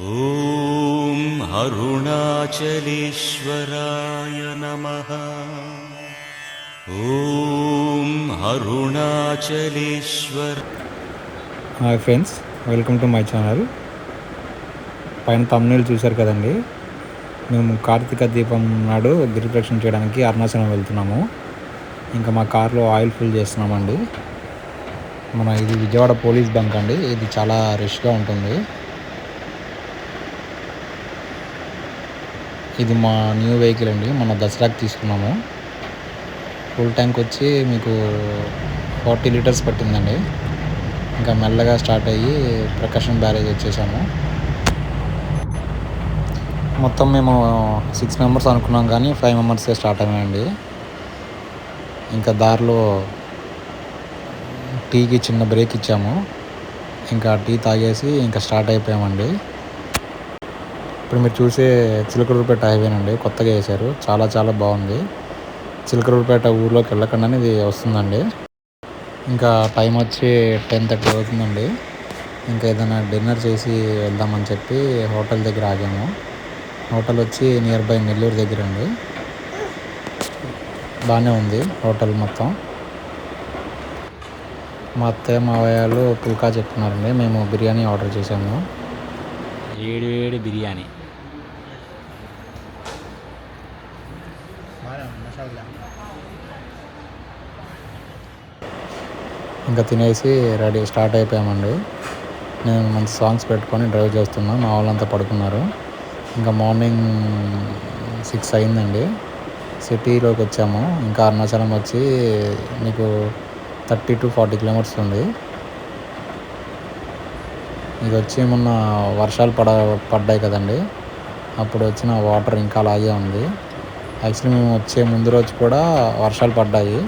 ॐ अरुणाचलेश्वराय नमः ॐ Arunachaleshwar hi friends welcome to my channel పైన తమ్ముళ్ళు చూశారు కదండి మేము కార్తీక దీపం నాడు గిరి ప్రదక్షిణ చేయడానికి అరుణాచలం వెళ్తున్నాము ఇంకా మా కార్లో ఆయిల్ ఫిల్ చేస్తున్నామండి మన ఇది విజయవాడ పోలీస్ బంక్ అండి ఇది చాలా రష్గా ఉంటుంది ఇది మా న్యూ వెహికల్ అండి. మన దసరాకి తీసుకున్నాము. ఫుల్ ట్యాంక్ వచ్చి మీకు ఫార్టీ లీటర్స్ పట్టిందండి. ఇంకా మెల్లగా స్టార్ట్ అయ్యి ప్రకాశం బ్యారేజ్ వచ్చేసాము. మొత్తం మేము సిక్స్ మెంబర్స్ అనుకున్నాం కానీ ఫైవ్ మెంబర్సే స్టార్ట్ అయ్యామండి. ఇంకా దారిలో టీకి చిన్న బ్రేక్ ఇచ్చాము. ఇంకా టీ తాగేసి ఇంకా స్టార్ట్ అయిపోయామండి. ఇప్పుడు మీరు చూసే చిలకలూరుపేట హైవేనండి కొత్తగా వేశారు. చాలా చాలా బాగుంది. చిలకలూరుపేట ఊర్లోకి వెళ్ళకుండానే ఇది వస్తుందండి. ఇంకా టైం వచ్చి టెన్ థర్టీ అవుతుందండి. ఇంకా ఏదైనా డిన్నర్ చేసి వెళ్దామని చెప్పి హోటల్ దగ్గర ఆగాము. హోటల్ వచ్చి నియర్ బై నెల్లూరు దగ్గర అండి. బాగానే ఉంది హోటల్ మొత్తం. మా అత్తయ్య మావయ్యాలు పుల్కా చెప్తున్నారండి. మేము బిర్యానీ ఆర్డర్ చేసాము ఏడు వేడి బిర్యానీ. ఇంకా తినేసి రెడీ స్టార్ట్ అయిపోయామండి. నేను మంచి సాంగ్స్ పెట్టుకొని డ్రైవ్ చేస్తున్నా. మా వాళ్ళంతా పడుకున్నారు. ఇంకా మార్నింగ్ సిక్స్ అయిందండి. సిటీలోకి వచ్చాము. ఇంకా అరుణాచలం వచ్చి మీకు థర్టీ టు ఫార్టీ కిలోమీటర్స్ ఉంది. ఇది వచ్చి మొన్న వర్షాలు పడ పడ్డాయి కదండి. అప్పుడు వచ్చిన వాటర్ ఇంకా అలాగే ఉంది. యాక్చువల్లీ మేము వచ్చే ముందు రోజు కూడా వర్షాలు పడ్డాయి.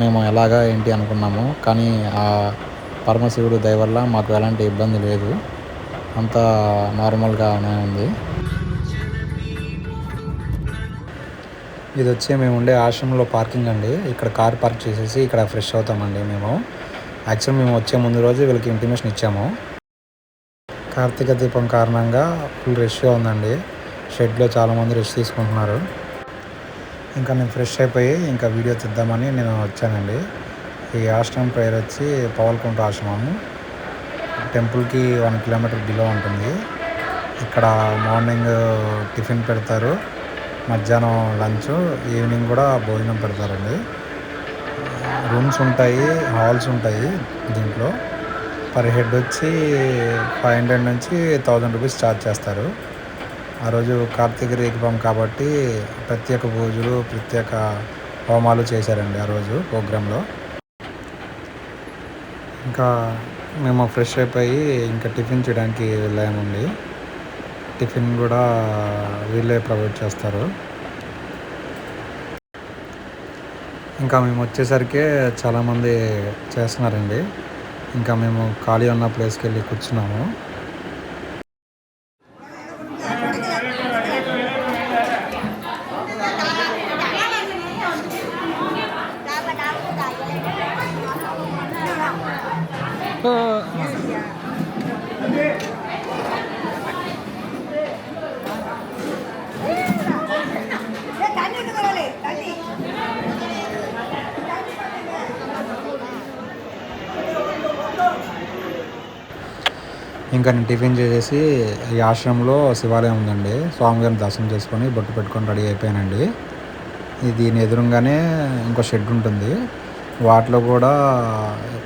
మేము ఎలాగా ఏంటి అనుకున్నాము. కానీ ఆ పరమశివుడు దయ వల్ల మాకు ఎలాంటి ఇబ్బంది లేదు. అంతా నార్మల్గానే ఉంది. ఇది వచ్చి మేము ఉండే ఆశ్రమంలో పార్కింగ్ అండి. ఇక్కడ కార్ పార్క్ చేసేసి ఇక్కడ ఫ్రెష్ అవుతామండి మేము. యాక్చువల్ మేము వచ్చే ముందు రోజు వీళ్ళకి ఇంటిమేషన్ ఇచ్చాము. కార్తీక దీపం కారణంగా ఫుల్ రష్గా ఉందండి. షెడ్లో చాలామంది రెస్ట్ తీసుకుంటున్నారు. ఇంకా నేను ఫ్రెష్ అయిపోయి ఇంకా వీడియో తీద్దామని నేను వచ్చానండి. ఈ ఆశ్రమం పేరు వచ్చి పవల్కుంట ఆశ్రమము. టెంపుల్కి వన్ కిలోమీటర్ బిలో ఉంటుంది. ఇక్కడ మార్నింగ్ టిఫిన్ పెడతారు. మధ్యాహ్నం లంచ్ ఈవినింగ్ కూడా భోజనం పెడతారండి. రూమ్స్ ఉంటాయి హాల్స్ ఉంటాయి దీంట్లో. పర్ హెడ్ వచ్చి ఫైవ్ హండ్రెడ్ నుంచి థౌజండ్ రూపీస్ ఛార్జ్ చేస్తారు. ఆ రోజు కార్తీక దీపం కాబట్టి ప్రత్యేక పూజలు ప్రత్యేక హోమాలు చేశారండి ఆ రోజు ప్రోగ్రాంలో. ఇంకా మేము ఫ్రెష్ అయిపోయి ఇంకా టిఫిన్ చేయడానికి వెళ్ళామండి. టిఫిన్ కూడా వీళ్ళే ప్రొవైడ్ చేస్తారు. ఇంకా మేము వచ్చేసరికి చాలామంది చేస్తున్నారండి. ఇంకా మేము ఖాళీ ఉన్న ప్లేస్కి వెళ్ళి కూర్చున్నాము. ఇంకా నేను టిఫిన్ చేసేసి ఈ ఆశ్రమంలో శివాలయం ఉందండి. స్వామివారిని దర్శనం చేసుకొని బొట్టు పెట్టుకొని రెడీ అయిపోయానండి. దీని ఎదురుగానే ఇంకో షెడ్ ఉంటుంది. వాటిలో కూడా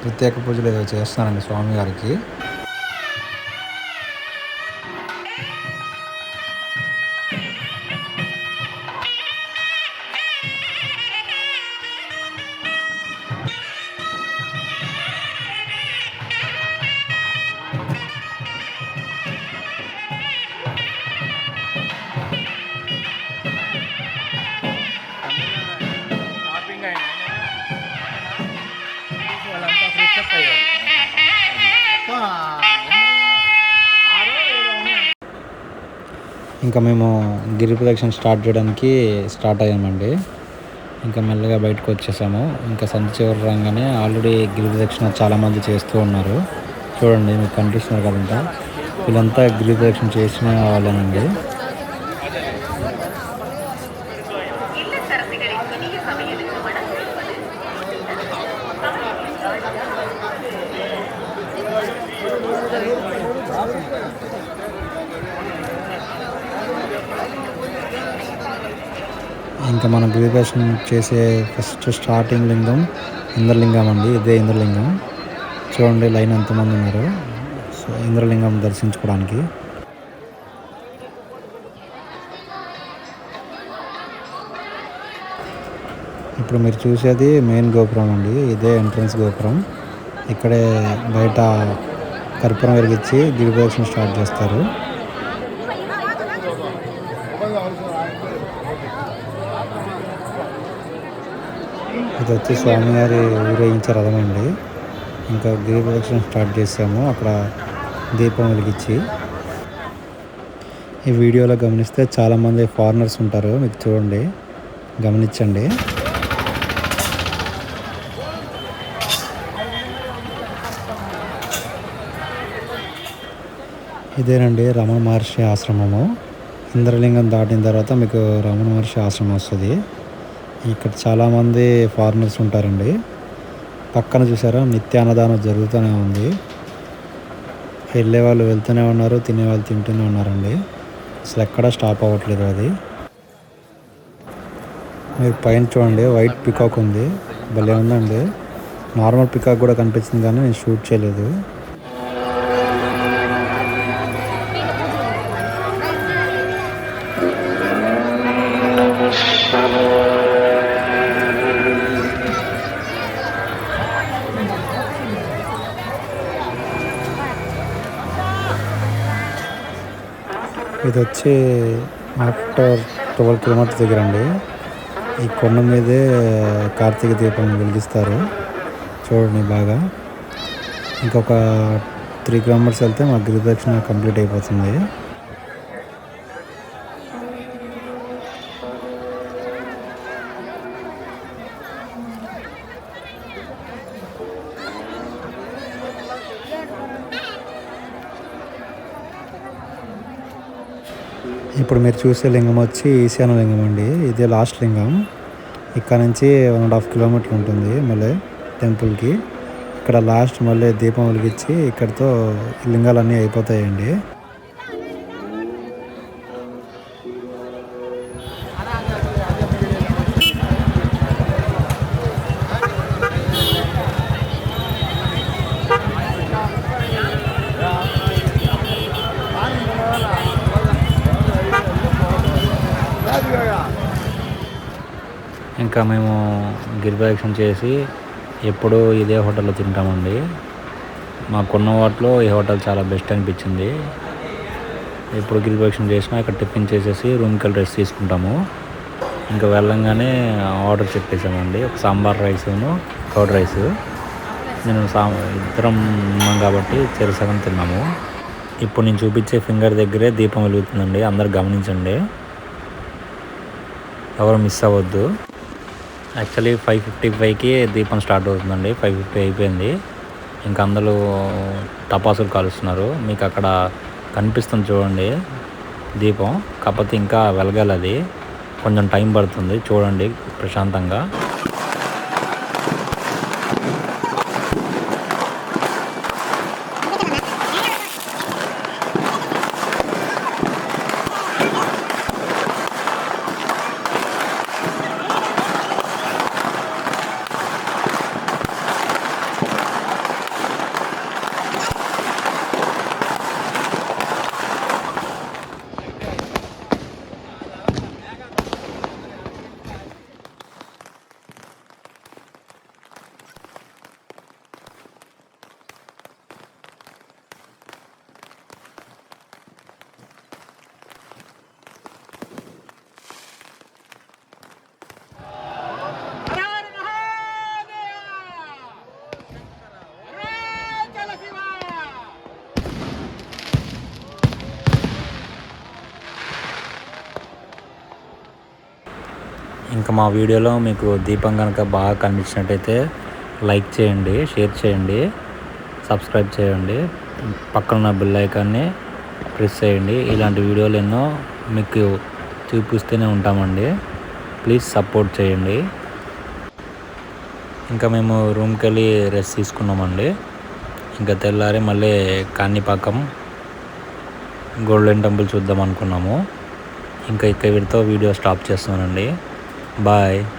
ప్రత్యేక పూజలు ఏదో చేస్తున్నారండి స్వామివారికి ఇంకా మేము గిరి ప్రదక్షిణ స్టార్ట్ చేయడానికి స్టార్ట్ అయ్యామండి. ఇంకా మెల్లగా బయటకు వచ్చేసాము. ఇంకా సంత చివరి రాగానే ఆల్రెడీ గిరి ప్రదక్షిణ చాలామంది చేస్తూ ఉన్నారు. చూడండి మీకు కనిపిస్తున్నారు కదంతా వీళ్ళంతా గిరి ప్రదక్షిణ చేసిన వాళ్ళేనండి. ఇంకా మనం గిరి చేసే ఫస్ట్ స్టార్టింగ్ లింగం ఇంద్రలింగం అండి ఇదే ఇంద్రలింగం. చూడండి లైన్ ఎంతమంది ఉన్నారు. సో ఇంద్రలింగం దర్శించుకోవడానికి. ఇప్పుడు మీరు చూసేది మెయిన్ గోపురం అండి ఇదే ఎంట్రన్స్ గోపురం. ఇక్కడే బయట కర్పూరం వెలిగించి గిరి స్టార్ట్ చేస్తారు. ఇది వచ్చి స్వామివారి ఊరేగించే రథం అండి. ఇంకా గిరి ప్రదక్షిణ స్టార్ట్ చేసాము. అక్కడ దీపం వెలిగించి. ఈ వీడియోలో గమనిస్తే చాలామంది ఫారినర్స్ ఉంటారు. మీకు చూడండి. గమనించండి. ఇదేనండి రమణ మహర్షి ఆశ్రమము. ఇంద్రలింగం దాటిన తర్వాత మీకు రమణ మహర్షి ఆశ్రమం వస్తుంది. ఇక్కడ చాలామంది ఫారినర్స్ ఉంటారండి. పక్కన చూసారా నిత్యాన్నదానం జరుగుతూనే ఉంది. వెళ్ళే వాళ్ళు వెళ్తూనే ఉన్నారు తినే వాళ్ళు తింటూనే ఉన్నారండి. అసలు ఎక్కడా స్టాప్ అవ్వట్లేదు అది. మీరు పైన చూడండి వైట్ పికాక్ ఉంది. భలే ఉందండి. నార్మల్ పికాక్ కూడా కనిపించింది కానీ నేను షూట్ చేయలేదు. ఇది వచ్చి ఆఫ్టర్ ట్వెల్వ్ కిలోమీటర్స్ దగ్గర అండి ఈ కొండ మీదే కార్తీక దీపం వెలిగిస్తారు. చూడండి బాగా. ఇంకొక త్రీ కిలోమీటర్స్ వెళ్తే మా గిరిదక్షిణ కంప్లీట్ అయిపోతుంది. ఇప్పుడు మీరు చూసే లింగం వచ్చి ఈశాన్య లింగం అండి. ఇదే లాస్ట్ లింగం. ఇక్కడ నుంచి వన్ అండ్ హాఫ్ కిలోమీటర్ ఉంటుంది మళ్ళీ టెంపుల్కి ఇక్కడ లాస్ట్ మళ్ళీ దీపం వెలిగించి ఇక్కడితో లింగాలన్నీ అయిపోతాయండి. ఇంకా మేము గిరిప్రదక్షిణ చేసి ఎప్పుడూ ఇదే హోటల్లో తింటామండి. మాకున్న వాటిలో ఈ హోటల్ చాలా బెస్ట్ అనిపించింది. ఎప్పుడు గిరిప్రదక్షిణ చేసినా ఇక్కడ టిఫిన్ చేసేసి రూమ్కి వెళ్ళి రెస్ట్ తీసుకుంటాము. ఇంకా వెళ్ళంగానే ఆర్డర్ చెప్పేసామండి. ఒక సాంబార్ రైస్ను కర్డ్ రైస్. నేను సా ఇద్దరం ఉన్నాం కాబట్టి చెరసగం తిన్నాము. ఇప్పుడు నేను చూపించే ఫింగర్ దగ్గరే దీపం వెలుగుతుందండి. అందరు గమనించండి. ఎవరు మిస్ అవ్వద్దు. యాక్చువల్లీ ఫైవ్ ఫిఫ్టీ ఫైవ్కి దీపం స్టార్ట్ అవుతుందండి. ఫైవ్ ఫిఫ్టీ అయిపోయింది. ఇంకా అందరూ టపాసులు కాలుస్తున్నారు. మీకు అక్కడ కనిపిస్తుంది చూడండి దీపం. కాకపోతే ఇంకా వెలగాలి అది. కొంచెం టైం పడుతుంది. చూడండి ప్రశాంతంగా. ఇంకా మా వీడియోలో మీకు దీపం కనుక బాగా కనిపించినట్టయితే లైక్ చేయండి షేర్ చేయండి సబ్స్క్రైబ్ చేయండి పక్కన ఉన్న బెల్ ఐకాన్ని ప్రెస్ చేయండి. ఇలాంటి వీడియోలు ఎన్నో మీకు చూపిస్తూనే ఉంటామండి. ప్లీజ్ సపోర్ట్ చేయండి. ఇంకా మేము రూమ్కి వెళ్ళి రెస్ట్ తీసుకున్నామండి. ఇంకా తెల్లారి మళ్ళీ కాణిపాకం గోల్డెన్ టెంపుల్ చూద్దాం అనుకున్నాము. ఇంకా ఇక్కడితో వీడియో స్టాప్ చేస్తున్నానండి. bye.